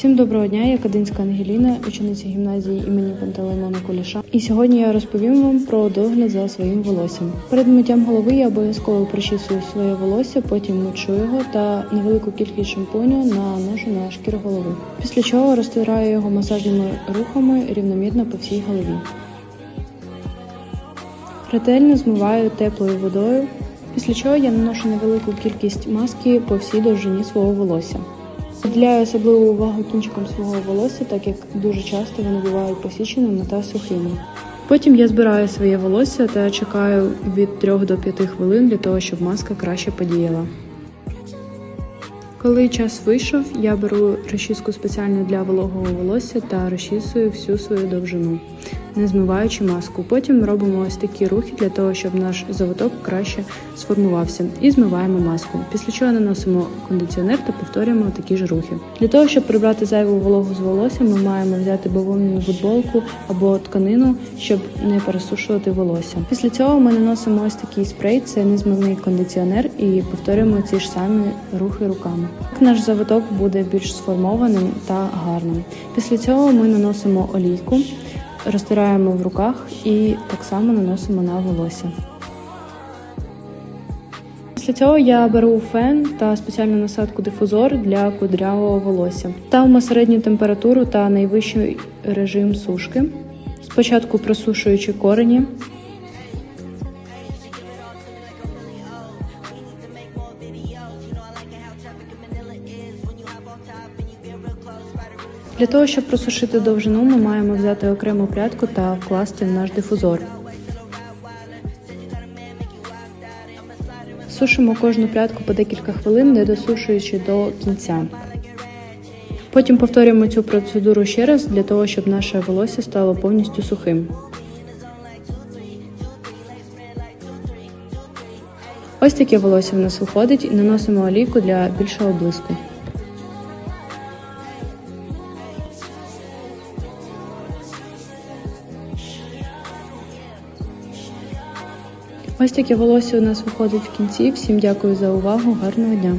Всім доброго дня, я Кадинська Ангеліна, учениця гімназії імені Пантелеймона Куліша. І сьогодні я розповім вам про догляд за своїм волоссям. Перед миттям голови я обов'язково причісую своє волосся, потім мочу його та невелику кількість шампуню наношу на шкіру голови. Після чого розтираю його масажними рухами рівномірно по всій голові. Ретельно змиваю теплою водою, після чого я наношу невелику кількість маски по всій довжині свого волосся. Приділяю особливу увагу кінчикам свого волосся, так як дуже часто вони бувають посіченими та сухими. Потім я збираю своє волосся та чекаю від 3 до 5 хвилин для того, щоб маска краще подіяла. Коли час вийшов, я беру розчіску спеціально для вологого волосся та розчісую всю свою довжину, не змиваючи маску. Потім робимо ось такі рухи для того, щоб наш завиток краще сформувався, і змиваємо маску. Після чого наносимо кондиціонер та повторюємо такі ж рухи. Для того, щоб прибрати зайву вологу з волосся, ми маємо взяти бавовняну футболку або тканину, щоб не пересушувати волосся. Після цього ми наносимо ось такий спрей, це незмивний кондиціонер, і повторюємо ці ж самі рухи руками. Так наш завиток буде більш сформованим та гарним. Після цього ми наносимо олійку, розтираємо в руках і так само наносимо на волосся. Після цього я беру фен та спеціальну насадку дифузор для кудрявого волосся. Ставимо середню температуру та найвищий режим сушки. Спочатку просушуючи корені. Для того, щоб просушити довжину, ми маємо взяти окрему прядку та вкласти в наш дифузор. Сушимо кожну прядку по декілька хвилин, не досушуючи до кінця. Потім повторюємо цю процедуру ще раз для того, щоб наше волосся стало повністю сухим. Ось таке волосся в нас виходить і наносимо олійку для більшого блиску. Ось таке волосся у нас виходить в кінці. Всім дякую за увагу, гарного дня!